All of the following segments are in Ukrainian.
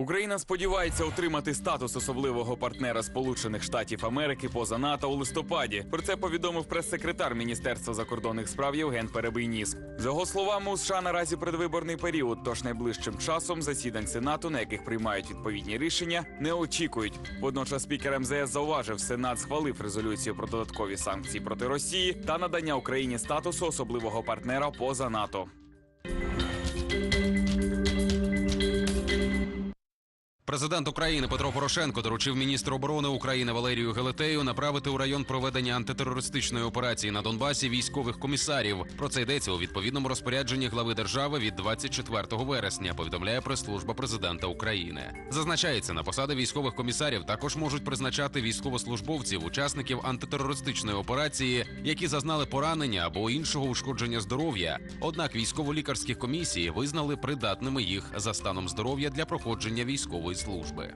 Україна сподівається отримати статус особливого партнера Сполучених Штатів Америки поза НАТО у листопаді. Про це повідомив прес-секретар Міністерства закордонних справ Євген Перебийніс. За його словами, у США наразі передвиборний період, тож найближчим часом засідань Сенату, на яких приймають відповідні рішення, не очікують. Водночас спікер МЗС зауважив, Сенат схвалив резолюцію про додаткові санкції проти Росії та надання Україні статусу особливого партнера поза НАТО. Президент України Петро Порошенко доручив міністру оборони України Валерію Гелетею направити у район проведення антитерористичної операції на Донбасі військових комісарів. Про це йдеться у відповідному розпорядженні глави держави від 24 вересня. Повідомляє прес-служба президента України. Зазначається, на посади військових комісарів також можуть призначати військовослужбовців, учасників антитерористичної операції, які зазнали поранення або іншого ушкодження здоров'я. Однак військово-лікарські комісії визнали придатними їх за станом здоров'я для проходження військової служби.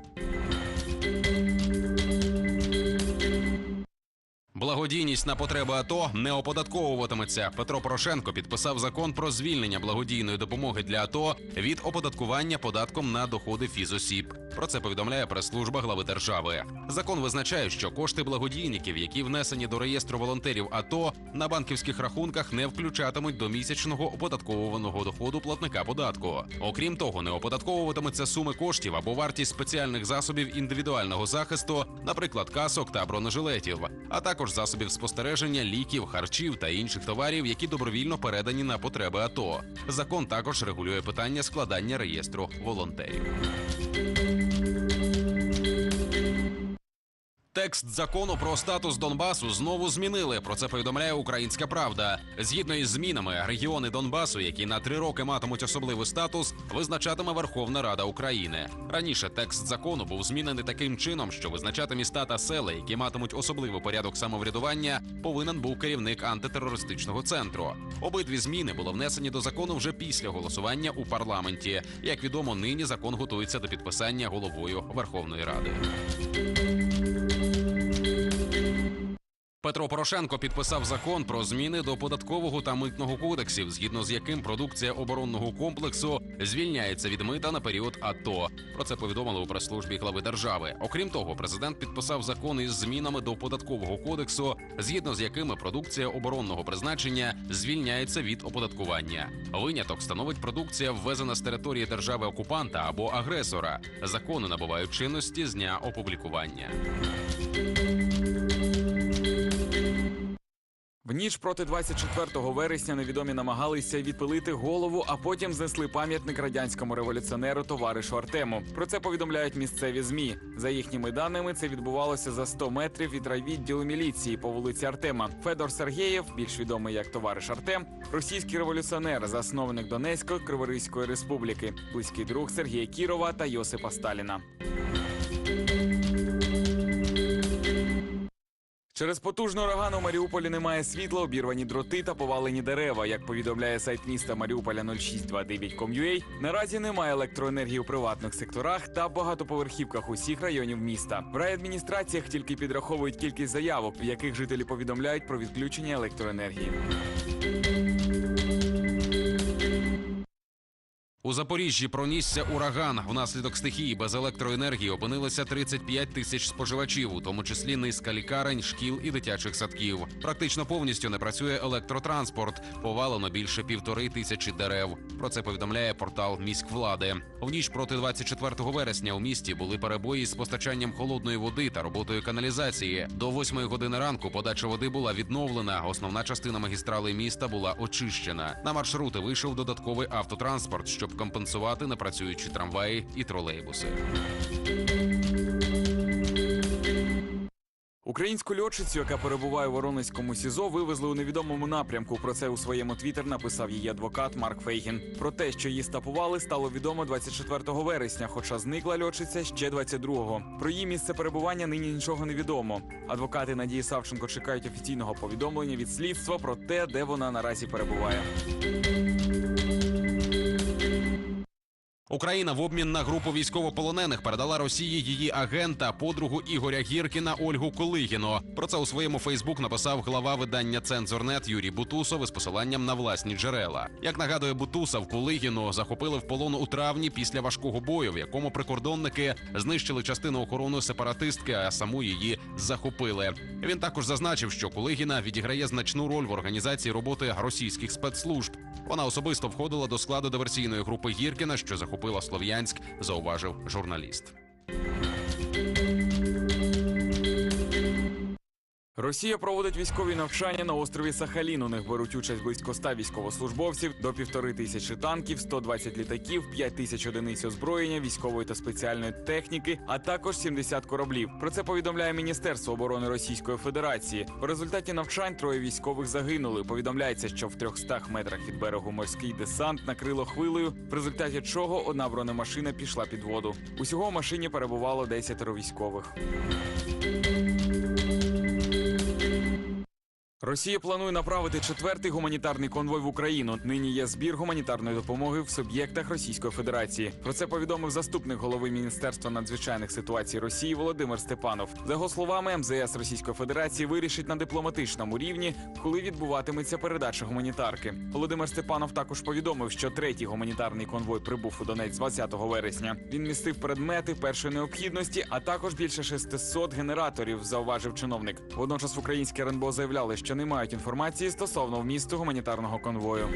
Благодійність на потреби АТО не оподатковуватиметься. Петро Порошенко підписав закон про звільнення благодійної допомоги для АТО від оподаткування податком на доходи фізосіб. Про це повідомляє прес-служба глави держави. Закон визначає, що кошти благодійників, які внесені до реєстру волонтерів АТО, на банківських рахунках не включатимуть до місячного оподатковуваного доходу платника податку. Окрім того, не оподатковуватимуться суми коштів або вартість спеціальних засобів індивідуального захисту, наприклад, касок та бронежилетів, а також засобів спостереження, ліків, харчів та інших товарів, які добровільно передані на потреби АТО. Закон також регулює питання складання реєстру волонтерів. Текст закону про статус Донбасу знову змінили. Про це повідомляє Українська Правда. Згідно із змінами, регіони Донбасу, які на три роки матимуть особливий статус, визначатиме Верховна Рада України. Раніше текст закону був змінений таким чином, що визначати міста та села, які матимуть особливий порядок самоврядування, повинен був керівник антитерористичного центру. Обидві зміни були внесені до закону вже після голосування у парламенті. Як відомо, нині закон готується до підписання головою Верховної Ради. Петро Порошенко підписав закон про зміни до податкового та митного кодексів, згідно з яким продукція оборонного комплексу звільняється від мита на період АТО. Про це повідомили у прес-службі глави держави. Окрім того, президент підписав закон із змінами до податкового кодексу, згідно з якими продукція оборонного призначення звільняється від оподаткування. Виняток становить продукція, ввезена з території держави окупанта або агресора. Закони набувають чинності з дня опублікування. В ніч проти 24 вересня невідомі намагалися відпилити голову, а потім знесли пам'ятник радянському революціонеру товаришу Артему. Про це повідомляють місцеві змі. За їхніми даними, це відбувалося за 100 метрів від райвідділу міліції по вулиці Артема. Федор Сергєєв, більш відомий як товариш Артем, російський революціонер, засновник Донецької Криворізької республіки, близький друг Сергія Кірова та Йосипа Сталіна. Через потужну ураган у Маріуполі немає світла, обірвані дроти та повалені дерева. Як повідомляє сайт міста Маріуполя 0629.com.ua, наразі немає електроенергії у приватних секторах та багатоповерхівках усіх районів міста. В райадміністраціях тільки підраховують кількість заявок, в яких жителі повідомляють про відключення електроенергії. У Запоріжжі пронісся ураган. Внаслідок стихії без електроенергії опинилося 35 тисяч споживачів, у тому числі низка лікарень, шкіл і дитячих садків. Практично повністю не працює електротранспорт. Повалено більше півтори тисячі дерев. Про це повідомляє портал міськвлади. В ніч проти 24 вересня у місті були перебої з постачанням холодної води та роботою каналізації. До 8 години ранку подача води була відновлена. Основна частина магістрали міста була очищена. На маршрути вийшов додатковий автотранспорт, щоб компенсувати непрацюючі трамваї і тролейбуси. Українську льотчицю, яка перебуває у Воронезькому СІЗО, вивезли у невідомому напрямку. Про це у своєму твіттер написав її адвокат Марк Фейгін. Про те, що її стапували, стало відомо 24 вересня, хоча зникла льотчиця ще 22-го. Про її місце перебування нині нічого не відомо. Адвокати Надії Савченко чекають офіційного повідомлення від слідства про те, де вона наразі перебуває. Україна в обмін на групу військовополонених передала Росії її агента, подругу Ігоря Гіркіна Ольгу Колигіно. Про це у своєму Фейсбук написав глава видання Цензорнет Юрій Бутусов із посиланням на власні джерела. Як нагадує Бутусов, Кулигіну захопили в полон у травні після важкого бою, в якому прикордонники знищили частину охорони сепаратистки, а саму її захопили. Він також зазначив, що Кулигіна відіграє значну роль в організації роботи російських спецслужб. Вона особисто входила до складу диверсійної групи Гіркіна, що захопила Слов'янськ, зауважив журналіст. Росія проводить військові навчання на острові Сахалін. У них беруть участь близько 100 військовослужбовців, до півтори тисячі танків, 120 літаків, 5 тисяч одиниць озброєння, військової та спеціальної техніки, а також 70 кораблів. Про це повідомляє Міністерство оборони Російської Федерації. У результаті навчань троє військових загинули. Повідомляється, що в 300 метрах від берегу морський десант накрило хвилею, в результаті чого одна бронемашина пішла під воду. Усього в машині перебувало 10 військових. Росія планує направити четвертий гуманітарний конвой в Україну. Нині є збір гуманітарної допомоги в суб'єктах Російської Федерації. Про це повідомив заступник голови Міністерства надзвичайних ситуацій Росії Володимир Степанов. За його словами, МЗС Російської Федерації вирішить на дипломатичному рівні, коли відбуватиметься передача гуманітарки. Володимир Степанов також повідомив, що третій гуманітарний конвой прибув у Донець 20 вересня. Він містив предмети першої необхідності, а також більше 600 генераторів. Зауважив чиновник. Водночас українське РНБО заявляли, що не мають інформації стосовно вмісту гуманітарного конвою.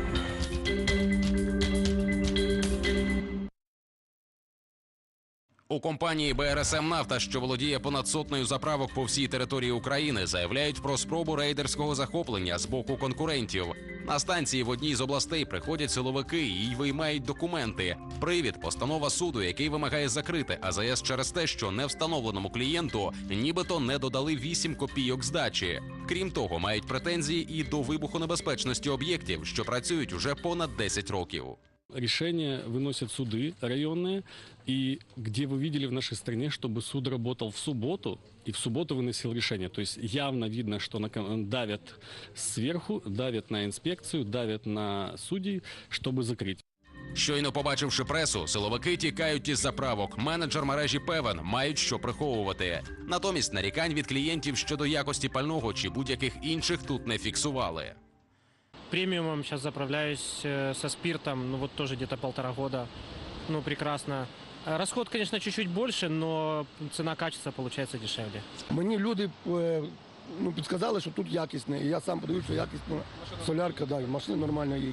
У компанії БРСМ Нафта, що володіє понад сотнею заправок по всій території України, заявляють про спробу рейдерського захоплення з боку конкурентів. На станції в одній з областей приходять силовики і виймають документи. Привід постанова суду, який вимагає закрити АЗС через те, що невстановленому клієнту нібито не додали 8 копійок здачі. Крім того, мають претензії і до вибухонебезпечності об'єктів, що працюють уже понад 10 років. Решения выносят суды районные, и где вы видели в нашей стране, чтобы суд работал в субботу, и в субботу выносил решение. То есть явно видно, что на кон- давят сверху, давят на инспекцию, давят на судей, чтобы закрыть. Щойно побачивши пресу, силовики тікають із заправок. Менеджер мережі певен, мають що приховувати. Натомість нарікань від клієнтів щодо якості пального чи будь-яких інших тут не фіксували. Премиумом сейчас заправляюсь э, со спиртом, ну вот тоже где-то полтора года. Ну, прекрасно. Расход, конечно, чуть-чуть больше, но цена-качество получается дешевле. Мені люди е, ну, підказали, що тут якісне. І я сам подивився, що якісна солярка, да, машина нормальна їй.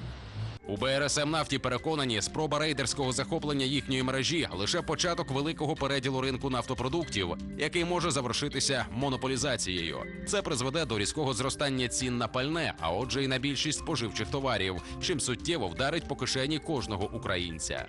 У БРСМ нафті переконані, спроба рейдерського захоплення їхньої мережі лише початок великого переділу ринку нафтопродуктів, який може завершитися монополізацією. Це призведе до різкого зростання цін на пальне, а отже, і на більшість споживчих товарів, чим суттєво вдарить по кишені кожного українця.